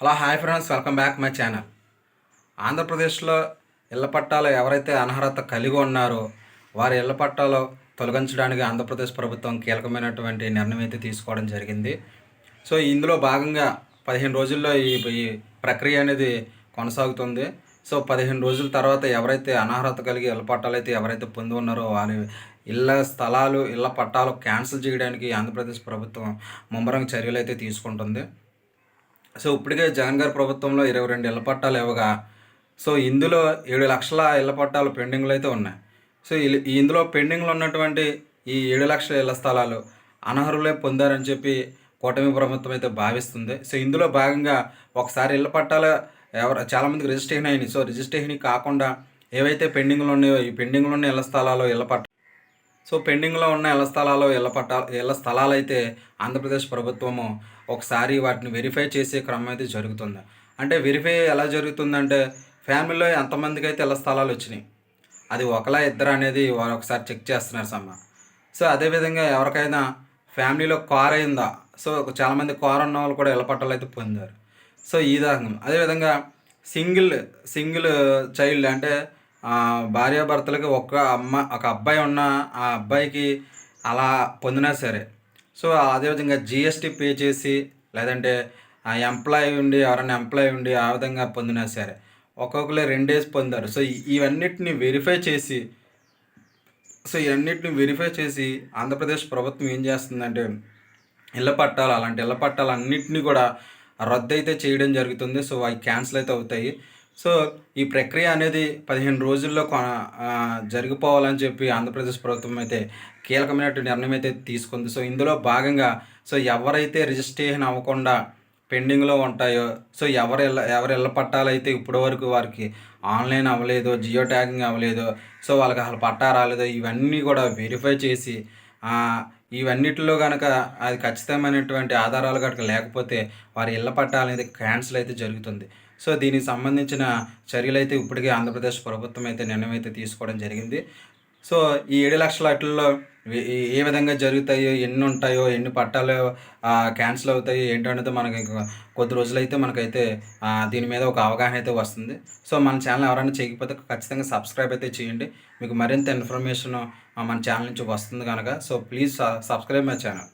Hello hi friends welcome back my channel. ఆంధ్రప్రదేశ్లో ఇళ్ళ పట్టాలు ఎవరైతే అనర్హత కలిగి ఉన్నారో వారి ఇళ్ళ పట్టాలు తొలగించడానికి ఆంధ్రప్రదేశ్ ప్రభుత్వం కీలకమైనటువంటి నిర్ణయం అయితే తీసుకోవడం జరిగింది. సో ఇందులో భాగంగా పదిహేను రోజుల్లో ఈ ఈ ప్రక్రియ అనేది కొనసాగుతుంది. సో పదిహేను రోజుల తర్వాత ఎవరైతే అనర్హత కలిగి ఇళ్ళ పట్టాలు అయితే ఎవరైతే పొంది ఉన్నారో వారి ఇళ్ళ స్థలాలు ఇళ్ళ పట్టాలు క్యాన్సిల్ చేయడానికి ఆంధ్రప్రదేశ్ ప్రభుత్వం ముమ్మరంగా చర్యలు అయితే తీసుకుంటుంది. సో ఇప్పటికే జగన్ గారి ప్రభుత్వంలో ఇరవై రెండు ఇళ్ళ పట్టాలు ఇవ్వగా సో ఇందులో ఏడు లక్షల ఇళ్ళ పట్టాలు పెండింగ్లు అయితే ఉన్నాయి. సో ఇందులో పెండింగ్లో ఉన్నటువంటి ఈ ఏడు లక్షల ఇళ్ళ స్థలాలు అనర్హులే పొందారని చెప్పి కూటమి ప్రభుత్వం అయితే భావిస్తుంది. సో ఇందులో భాగంగా ఒకసారి ఇళ్ళ పట్టాలు ఎవరు చాలామందికి రిజిస్ట్రేషన్ అయినాయి. సో రిజిస్ట్రేషన్ కాకుండా ఏవైతే పెండింగ్లు ఉన్నాయో ఈ పెండింగ్లో ఉన్న ఇళ్ళ స్థలాలు ఇళ్ళ పట్ట సో పెండింగ్లో ఉన్న ఇళ్ళ స్థలాలు ఇళ్ళ పట్టాలు ఇళ్ళ స్థలాలు అయితే ఆంధ్రప్రదేశ్ ప్రభుత్వము ఒకసారి వాటిని వెరిఫై చేసే క్రమం అయితే జరుగుతుంది. అంటే వెరిఫై ఎలా జరుగుతుందంటే ఫ్యామిలీలో ఎంతమందికి అయితే ఇళ్ళ స్థలాలు వచ్చినాయి అది ఒకలా ఇద్దరు అనేది వారు ఒకసారి చెక్ చేస్తున్నారు సమ్మ. సో అదేవిధంగా ఎవరికైనా ఫ్యామిలీలో కార్ అయిందా సో చాలామంది కార్ ఉన్న వాళ్ళు కూడా ఇళ్ళ పట్టాలు అయితే పొందారు. సో ఈ దాకా అదేవిధంగా సింగిల్ సింగిల్ చైల్డ్ అంటే భార్యాభర్తలకి ఒక అమ్మ ఒక అబ్బాయి ఉన్న ఆ అబ్బాయికి అలా పొందినా సరే. సో అదేవిధంగా జిఎస్టీ పే చేసి లేదంటే ఆ ఎంప్లాయీ ఉండి ఎవరైనా ఎంప్లాయీ ఉండి ఆ విధంగా పొందినా సరే ఒక్కొక్కరు డేస్ పొందారు. సో ఇవన్నిటిని వెరిఫై చేసి సో ఇవన్నిటిని వెరిఫై చేసి ఆంధ్రప్రదేశ్ ప్రభుత్వం ఏం చేస్తుందంటే ఇళ్ళ పట్టాలు అలాంటి ఇళ్ళ పట్టాలు అన్నింటినీ కూడా రద్దు అయితే చేయడం జరుగుతుంది. సో అవి క్యాన్సిల్ అయితే అవుతాయి. సో ఈ ప్రక్రియ అనేది పదిహేను రోజుల్లో జరిగిపోవాలని చెప్పి ఆంధ్రప్రదేశ్ ప్రభుత్వం అయితే కీలకమైన నిర్ణయం అయితే తీసుకుంది. సో ఇందులో భాగంగా సో ఎవరైతే రిజిస్ట్రేషన్ అవ్వకుండా పెండింగ్లో ఉంటాయో సో ఎవరి ఇళ్ళ ఎవరి ఇళ్ళ పట్టాలు అయితే ఇప్పటి వరకు వారికి ఆన్లైన్ అవ్వలేదు జియో ట్యాగింగ్ అవ్వలేదు సో వాళ్ళకి అసలు పట్టా రాలేదు ఇవన్నీ కూడా వెరిఫై చేసి ఇవన్నిటిలో కనుక అది ఖచ్చితమైనటువంటి ఆధారాలు కనుక లేకపోతే వారి ఇళ్ళ పట్టాలు అనేది క్యాన్సిల్ అయితే జరుగుతుంది. సో దీనికి సంబంధించిన చర్యలు అయితే ఇప్పటికే ఆంధ్రప్రదేశ్ ప్రభుత్వం అయితే నిర్ణయం అయితే తీసుకోవడం జరిగింది. సో ఈ ఏడు లక్షల అట్లలో ఏ- విధంగా జరుగుతాయో ఎన్ని ఉంటాయో ఎన్ని పట్టాలు క్యాన్సిల్ అవుతాయో ఏంటనేది మనకి కొద్ది రోజులైతే మనకైతే దీని మీద ఒక అవగాహన అయితే వస్తుంది. సో మన ఛానల్ ఎవరైనా చేయకపోతే ఖచ్చితంగా సబ్స్క్రైబ్ అయితే చేయండి. మీకు మరింత ఇన్ఫర్మేషన్ మన ఛానల్ నుంచి వస్తుంది కనుక. So please subscribe my channel